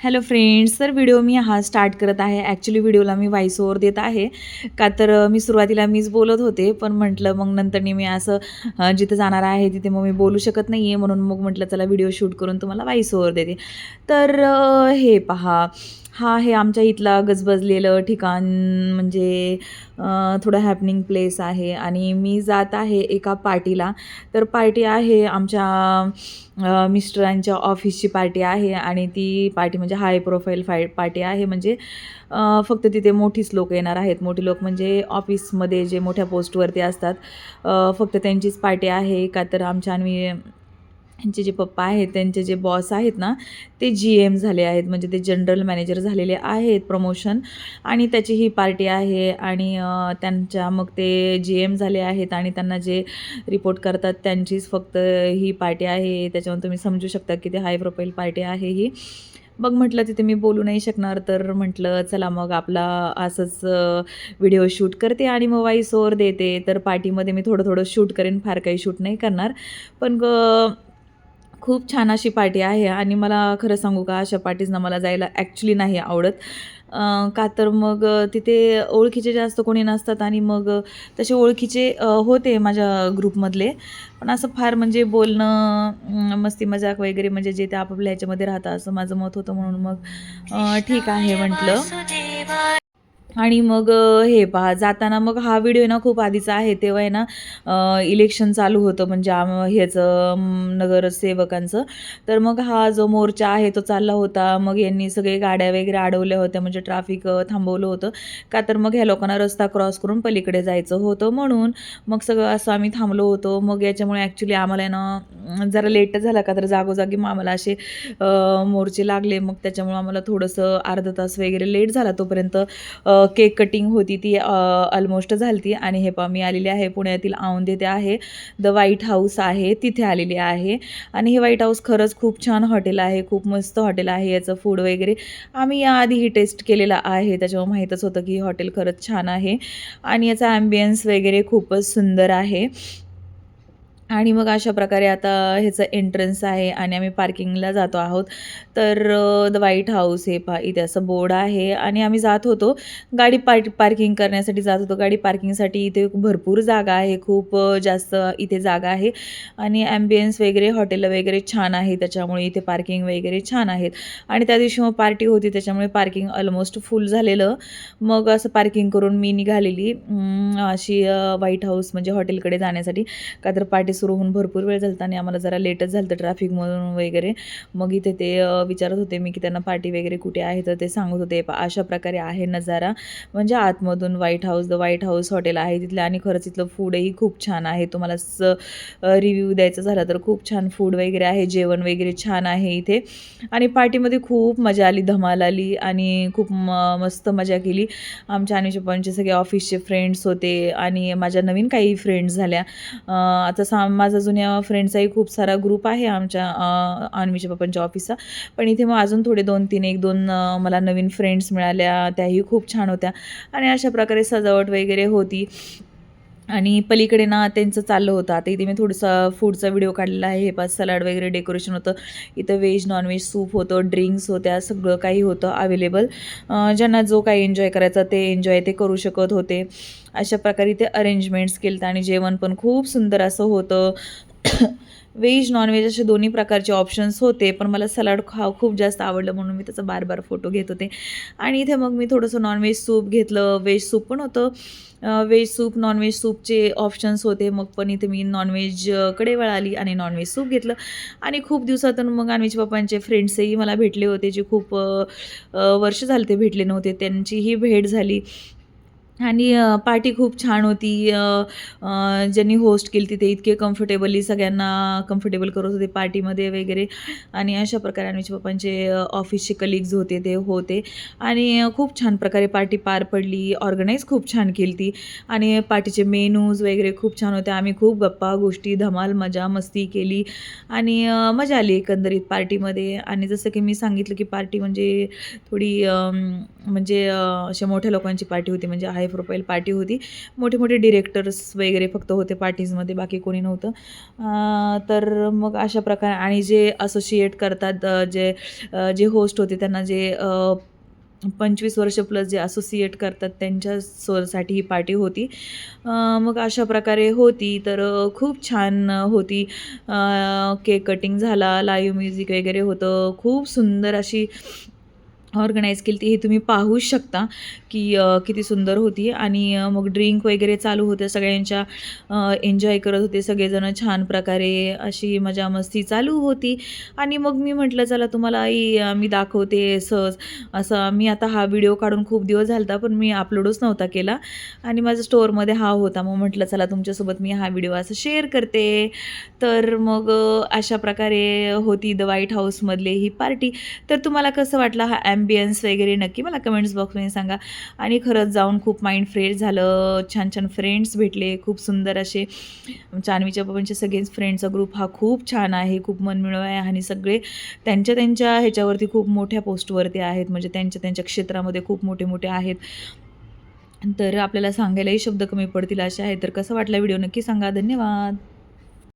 Hello friends तर video मी हा स्टार्ट करत आहे. ॲक्च्युली व्हिडिओला मी व्हॉइस ओवर देत आहे. का तर मी सुरुवातीला मीच बोलत होते पण म्हटलं मग नंतरनी मी असं जिथे जिथं जाणार आहे तिथे मग मी बोलू शकत नाही आहे म्हणून मग म्हटलं चला व्हिडिओ शूट करून तुम्हाला व्हॉइस ओवर देते. तर हे पहा. हा आहे आमच्या इथला गजबजलेलं ठिकाण म्हणजे थोडं हॅपनिंग प्लेस आहे आणि मी जात आहे एका पार्टीला तर पार्टी आहे आमच्या मिस्टरांच्या ऑफिसची पार्टी आहे आणि ती पार्टी म्हणजे हाय प्रोफाईल फाय पार्टी आहे. म्हणजे फक्त तिथे मोठीच लोक येणार आहेत. मोठी लोक म्हणजे ऑफिसमध्ये जे मोठ्या पोस्टवरती असतात फक्त त्यांचीच पार्टी आहे. का तर आमच्या आणि यांचे जे पप्पा आहेत त्यांचे जे बॉस आहेत ना ते जी एम झाले आहेत. म्हणजे ते जनरल मॅनेजर झालेले आहेत प्रमोशन आणि त्याची ही पार्टी आहे आणि त्यांच्या मग ते जी एम झाले आहेत आणि त्यांना जे रिपोर्ट करतात त्यांचीच फक्त ही पार्टी आहे. त्याच्यावर तुम्ही समजू शकता की ते हाय प्रोफाईल पार्टी आहे ही. मग म्हटलं तिथे मी बोलू नाही शकणार. तर म्हटलं चला मग आपला असंच व्हिडिओ शूट करते आणि मग वाईस ओवर देते. तर पार्टीमध्ये मी थोडं थोडं शूट करेन फार काही शूट नाही करणार. पण ग खूप छान अशी पार्टी आहे आणि मला खरं सांगू का अशा पार्टीजना मला जायला ॲक्च्युली नाही आवडत. का तर मग तिथे ओळखीचे जास्त कोणी नसतात आणि मग तसे ओळखीचे होते माझ्या ग्रुपमधले. पण असं फार म्हणजे बोलणं मस्ती मजाक वगैरे म्हणजे जे ते आपापल्या ह्याच्यामध्ये राहतं असं माझं मत होतं म्हणून मग ठीक आहे म्हटलं. आणि मग हे पहा जाताना मग हा व्हिडिओ ना खूप आधीचा आहे. तेव्हा आहे ना इलेक्शन चालू होतं म्हणजे आम ह्याचं नगरसेवकांचं. तर मग हा जो मोर्चा आहे तो चालला होता. मग यांनी सगळे गाड्या वगैरे अडवल्या होत्या म्हणजे ट्रॅफिक थांबवलं होतं. का तर मग ह्या लोकांना रस्ता क्रॉस करून पलीकडे जायचं होतं म्हणून. मग सगळं असं आम्ही थांबलो होतो. मग याच्यामुळे ॲक्च्युली आम्हाला आहे ना जरा लेट झाला का तर जागोजागी मग आम्हाला असे मोर्चे लागले. मग त्याच्यामुळे आम्हाला थोडंसं अर्धा तास वगैरे लेट झाला तोपर्यंत. केक कटिंग होती ती ऑलमोस्ट झाली ती आणि हे पा मी आलेली आहे पुण्यातील औंध येथे आहे. द व्हाईट हाऊस आहे तिथे आलेली आहे. आणि हे व्हाईट हाऊस खरंच खूप छान हॉटेल आहे खूप मस्त हॉटेल आहे याचं फूड वगैरे आम्ही याआधीही टेस्ट केलेला आहे त्याच्यामुळे माहीतच होतं की हॉटेल खरंच छान आहे. आणि याचा ॲम्बियन्स वगैरे खूपच सुंदर आहे. आणि मग अशा प्रकारे आता ह्याचं एंट्रन्स आहे आणि आम्ही पार्किंगला जातो आहोत. तर द व्हाईट हाऊस हे पा इथे असं बोर्ड आहे आणि आम्ही जात होतो. गाडी पार्क पार्किंग करण्यासाठी जात होतो. गाडी पार्किंगसाठी इथे भरपूर जागा आहे. खूप जास्त इथे जागा आहे. आणि ॲम्बियन्स वगैरे हॉटेल वगैरे छान आहे. त्याच्यामुळे इथे पार्किंग वगैरे छान आहेत. आणि त्या दिवशी मग पार्टी होती त्याच्यामुळे पार्किंग ऑलमोस्ट फुल झालेलं. मग असं पार्किंग करून मी निघालेली. अशी व्हाईट हाऊस म्हणजे हॉटेलकडे जाण्यासाठी. का तर पार्टी सुरू होऊन भरपूर वेळ झाला आणि आम्हाला जरा लेटच झालं ट्रॅफिकमधून वगैरे. मग इथे ते विचारत होते मी की त्यांना पार्टी वगैरे कुठे आहे तर ते सांगत होते अशा प्रकारे आहे नजारा. म्हणजे आतमधून white house the white house hotel आहे तिथलं आणि खरंच इथलं फूडही खूप छान आहे. तुम्हाला स रिव्ह्यू द्यायचा झाला तर खूप छान फूड वगैरे आहे जेवण वगैरे छान आहे इथे. आणि पार्टीमध्ये खूप मजा आली धमाल आली आणि खूप म मस्त मजा केली. आमच्या आणि पप्पांचे सगळे ऑफिसचे फ्रेंड्स होते आणि माझ्या नवीन काही फ्रेंड्स झाल्या. आता साम माझा जुन्या फ्रेंड्सचाही खूप सारा ग्रुप आहे आमच्या अं, अन्वीच्या पप्पांच्या ऑफिसचा पण इथे मग अजून थोडे दोन तीन एक दोन मला नवीन फ्रेंड्स मिळाल्या त्याही खूप छान होत्या. आणि अशा प्रकारे सजावट वगैरे होती. आणि पलीकडे ना त्यांचं चाललं होतं. आता इथे मी थोडंसं फूडचा व्हिडिओ काढलेला आहे. हे पाच सलाड वगैरे डेकोरेशन होतं. इथं व्हेज नॉनव्हेज सूप होतं ड्रिंक्स होत्या सगळं काही होतं अवेलेबल ज्यांना जो काही एन्जॉय करायचा ते एन्जॉय ते करू शकत होते. अशा प्रकारे ते अरेंजमेंट्स केलं आणि जेवण पण खूप सुंदर असं होतं. व्हेज नॉनव्हेज असे दोन्ही प्रकारचे ऑप्शन्स होते पण मला सलाड खा खूप जास्त आवडलं म्हणून मी त्याचा बार बार फोटो घेत होते. आणि इथे मग मी थोडंसं नॉनव्हेज सूप घेतलं. व्हेज सूप पण होतं. व्हेज सूप नॉनव्हेज सूपचे ऑप्शन्स होते. मग पण इथे मी नॉनव्हेजकडे वळाली आणि नॉनव्हेज सूप घेतलं. आणि खूप दिवसातून मग अन्वीच पप्पांचे फ्रेंड्सही मला भेटले होते जे खूप वर्ष झाले ते भेटले नव्हते. त्यांचीही भेट झाली. आणि पार्टी खूप छान होती. ज्यांनी होस्ट केली तिथे इतके कम्फर्टेबली सगळ्यांना कम्फर्टेबल करत होते पार्टीमध्ये वगैरे. आणि अशा प्रकारे आमच्या पप्पांचे ऑफिसचे कलिग्ज होते ते होते. आणि खूप छान प्रकारे पार्टी पार पडली. ऑर्गनाईज खूप छान केली ती. आणि पार्टीचे मेनूज वगैरे खूप छान होते. आम्ही खूप गप्पा गोष्टी धमाल मजा मस्ती केली. आणि मजा आली एकंदरीत पार्टीमध्ये. आणि जसं की मी सांगितलं की पार्टी म्हणजे थोडी म्हणजे अशा मोठ्या लोकांची पार्टी होती. म्हणजे हाय प्रोफाईल पार्टी होती. मोठे मोठे डिरेक्टर्स वगैरे फक्त होते पार्टीजमध्ये बाकी कोणी नव्हतं. तर मग अशा प्रकारे आणि जे असोसिएट करतात जे जे होस्ट होते त्यांना जे पंचवीस वर्ष प्लस जे असोसिएट करतात त्यांच्या सोसाठी ही पार्टी होती मग अशा प्रकारे होती. तर खूप छान होती. केक कटिंग झाला लाईव्ह म्युझिक वगैरे होतं. खूप सुंदर अशी ऑर्गनाईज केली ती हे तुम्ही पाहू शकता की किती सुंदर होती. आणि मग ड्रिंक वगैरे चालू होते सगळ्यांच्या एन्जॉय करत होते सगळेजण छान प्रकारे. अशी मजा मस्ती चालू होती. आणि मग मी म्हटलं चला तुम्हाला आई मी दाखवते सहज. असं मी आता हा व्हिडिओ काढून खूप दिवस झालता पण मी अपलोडच नव्हता केला. आणि माझं स्टोअरमध्ये हा होता. मग म्हटलं चला तुमच्यासोबत मी हा व्हिडिओ असं शेअर करते. तर मग अशा प्रकारे होती द व्हाईट हाऊसमधले ही पार्टी. तर तुम्हाला कसं वाटलं? हा ॲम्बियन्स वगैरे नक्की मला कमेंट्स बॉक्समध्ये सांगा. आणि खरंच जाऊन खूप माइंड फ्रेश झालं. छान छान फ्रेंड्स भेटले. खूप सुंदर असे चानवीच्या बाबांचे सगळेच फ्रेंडचा ग्रुप हा खूप छान आहे. खूप मनमिळव आहे. आणि सगळे त्यांच्या त्यांच्या ह्याच्यावरती खूप मोठ्या पोस्टवरती आहेत. म्हणजे त्यांच्या त्यांच्या क्षेत्रामध्ये खूप मोठे मोठे आहेत. तर आपल्याला सांगायलाही शब्द कमी पडतील असे आहे तर कसं वाटला व्हिडिओ नक्की सांगा. धन्यवाद.